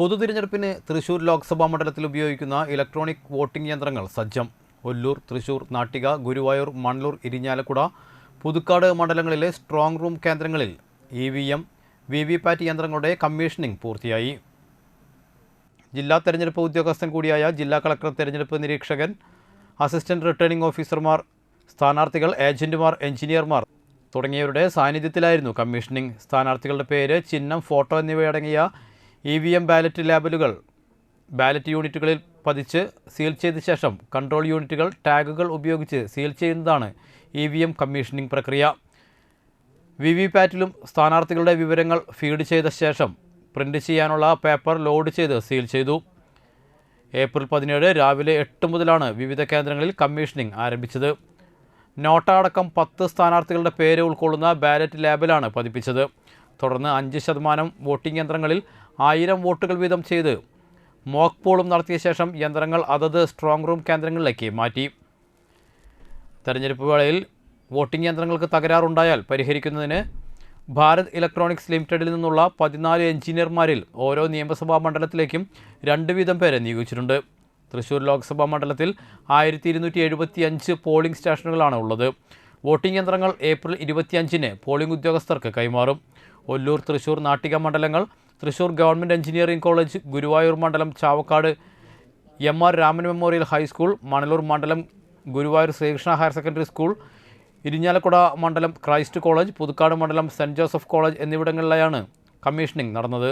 പൊതുതിരഞ്ഞെടുപ്പിന് തൃശൂർ ലോക്സഭാ മണ്ഡലത്തിൽ ഉപയോഗിക്കുന്ന electronic voting യന്ത്രങ്ങൾ സജ്ജം. ഒല്ലൂർ തൃശൂർ നാട്ടിക ഗുരുവായൂർ മണ്ണൂർ ഇരിഞ്ഞാലക്കുട പുതുക്കാട് മണ്ഡലങ്ങളിലെ സ്ട്രോങ് റൂം കേന്ദ്രങ്ങളിൽ E V M V V pat യന്ത്രങ്ങളുടെ കമ്മീഷനിംഗ് പൂർത്തിയായി. ജില്ലാ തെരഞ്ഞെടുപ്പ് ഉദ്യോഗസ്ഥൻ കൂടിയായ ജില്ലാ കളക്ടർ തെരഞ്ഞെടുപ്പ് നിരീക്ഷകൻ അസിസ്റ്റന്റ് റിട്ടേണിംഗ് ഓഫീസർമാർ സ്ഥാനാർത്ഥികൾ ഏജന്റുമാർ എഞ്ചിനീയർമാർ തുടങ്ങിയവരുടെ സാന്നിധ്യത്തിലായിരുന്നു കമ്മീഷനിംഗ് സ്ഥാനാർത്ഥികളുടെ പേര് ചിഹ്നം ഫോട്ടോ എന്നിവയടങ്ങിയ ഇ വി എം ബാലറ്റ് ലാബലുകൾ. ബാലറ്റ് യൂണിറ്റുകളിൽ പതിച്ച് സീൽ ചെയ്ത ശേഷം കൺട്രോൾ യൂണിറ്റുകൾ ടാഗുകൾ ഉപയോഗിച്ച് സീൽ ചെയ്യുന്നതാണ് ഇ വി എം കമ്മീഷനിംഗ് പ്രക്രിയ. വി വി പാറ്റിലും സ്ഥാനാർത്ഥികളുടെ വിവരങ്ങൾ ഫീഡ് ചെയ്ത ശേഷം പ്രിന്റ് ചെയ്യാനുള്ള പേപ്പർ ലോഡ് ചെയ്ത് സീൽ ചെയ്തു. ഏപ്രിൽ പതിനേഴ് രാവിലെ എട്ട് മുതലാണ് വിവിധ കേന്ദ്രങ്ങളിൽ കമ്മീഷനിംഗ് ആരംഭിച്ചത്. നോട്ടടക്കം പത്ത് സ്ഥാനാർത്ഥികളുടെ പേര് ഉൾക്കൊള്ളുന്ന ബാലറ്റ് ലാബിലാണ് പതിപ്പിച്ചത്. തുടർന്ന് അഞ്ച് ശതമാനം വോട്ടിംഗ് യന്ത്രങ്ങളിൽ ആയിരം വോട്ടുകൾ വീതം ചെയ്ത് മോക്ക് പോളും നടത്തിയ ശേഷം യന്ത്രങ്ങൾ അതത് സ്ട്രോങ് റൂം കേന്ദ്രങ്ങളിലേക്ക് മാറ്റി. തെരഞ്ഞെടുപ്പ് വേളയിൽ വോട്ടിംഗ് യന്ത്രങ്ങൾക്ക് തകരാറുണ്ടായാൽ പരിഹരിക്കുന്നതിന് ഭാരത് ഇലക്ട്രോണിക്സ് ലിമിറ്റഡിൽ നിന്നുള്ള പതിനാല് എഞ്ചിനീയർമാരിൽ ഓരോ നിയമസഭാ മണ്ഡലത്തിലേക്കും രണ്ട് വീതം പേരെ നിയോഗിച്ചിട്ടുണ്ട്. തൃശ്ശൂർ ലോക്സഭാ മണ്ഡലത്തിൽ ആയിരത്തി ഇരുന്നൂറ്റി എഴുപത്തി അഞ്ച് പോളിംഗ് സ്റ്റേഷനുകളാണ് ഉള്ളത്. വോട്ടിംഗ് യന്ത്രങ്ങൾ ഏപ്രിൽ ഇരുപത്തിയഞ്ചിന് പോളിംഗ് ഉദ്യോഗസ്ഥർക്ക് കൈമാറും. ഒല്ലൂർ തൃശ്ശൂർ നാട്ടിക മണ്ഡലങ്ങൾ Thrissur government engineering college Guruvayur മണ്ഡലം Chavakkad M R Raman memorial high school Manalur മണ്ഡലം Guruvayur Sreekrishna higher secondary school Irinjalakuda മണ്ഡലം ക്രൈസ്റ്റ് കോളേജ് പുതുക്കാട് മണ്ഡലം സെന്റ് ജോസഫ് കോളേജ് എന്നിവിടങ്ങളിലായാണ് കമ്മീഷനിംഗ് നടന്നത്.